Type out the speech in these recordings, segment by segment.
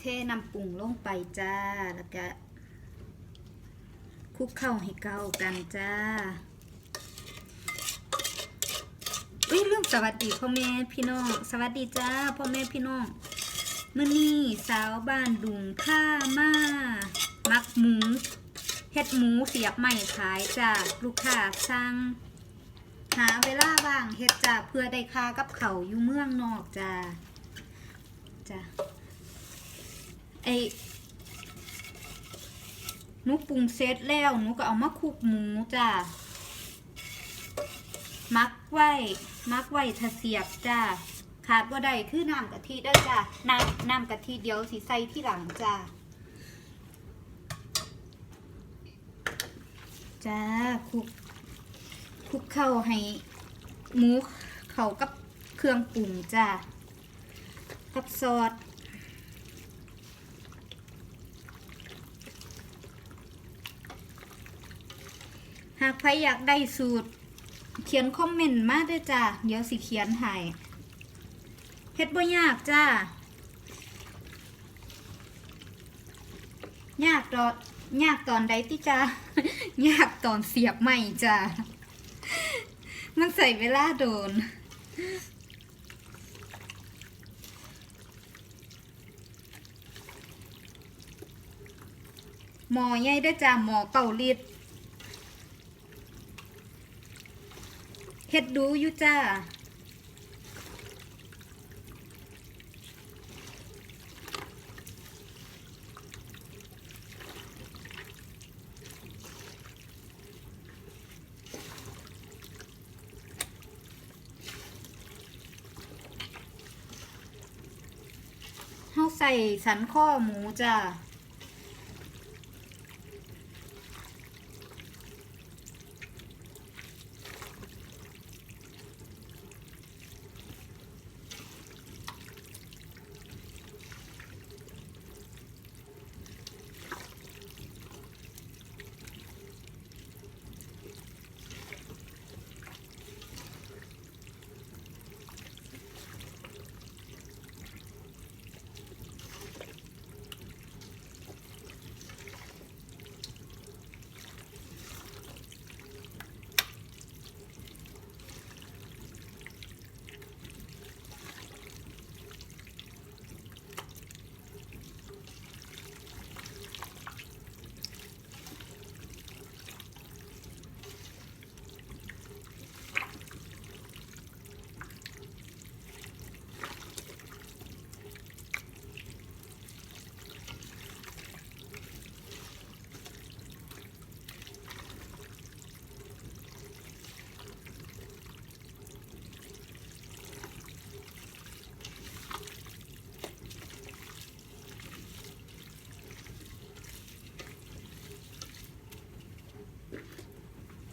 เทน้ำปรุงลงไปจ้า แล้วก็คลุกเข้าให้เข้ากันจ้าอุ้ยเรื่องสวัสดีพ่อแม่พี่น้อง สวัสดีจ้าพ่อแม่พี่น้องมื่อนี้สาวบ้านดุงข้ามามักหมูเฮ็ดหมูเสียบใหม่ขายจ้าลูกค้าสั่งหาเวลาว่างเฮ็ดจ้าเพื่อได้ค่ากับเขาอยู่เมืองนอกจ้าจ้า ไอหนูปรุงเสร็จแล้วหนูก็เอามาคลุกหมูจ้ามักไว้มักไว้ถ้าเสียบจ้าขาดว่าได้คือน้ำกะทิเด้จ้าน้ำน้ำกะทิเดียวสิใส่ที่หลังจ้าจ้าคลุกคลุกเข้าให้หมูเข้ากับเครื่องปรุงจ้ากับซอส หากใครอยากได้สูตร เขียนคอมเมนต์มาได้จ้าเดี๋ยวสิเขียนให้เฮ็ดบ่ยากจ้ายากตอนยากตอนใดติจ้ายากตอนเสียบใหม่จ้ามันใส่เวลาโดนหมอใหญ่เด้จ้าหมอเป่าลิด เฮ็ดดูอยู่จ้าเฮาใส่สันข้อหมูจ้า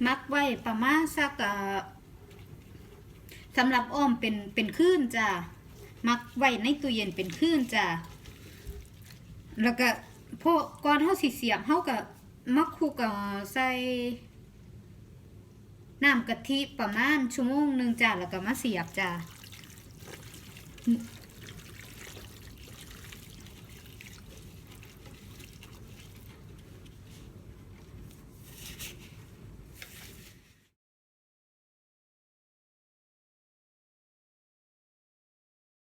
มักไว้ประมาณสักสำหรับอ้อมเป็นเป็นคลื่นจ้ามักไว้ในตู้เย็นเป็นคลื่นจ้าแล้วก็พวกก่อนเฮาสิเสียบเฮาก็มักคลุกใส่น้ำกะทิประมาณชั่วโมงหนึ่งจ้าแล้วก็มาเสียบจ้า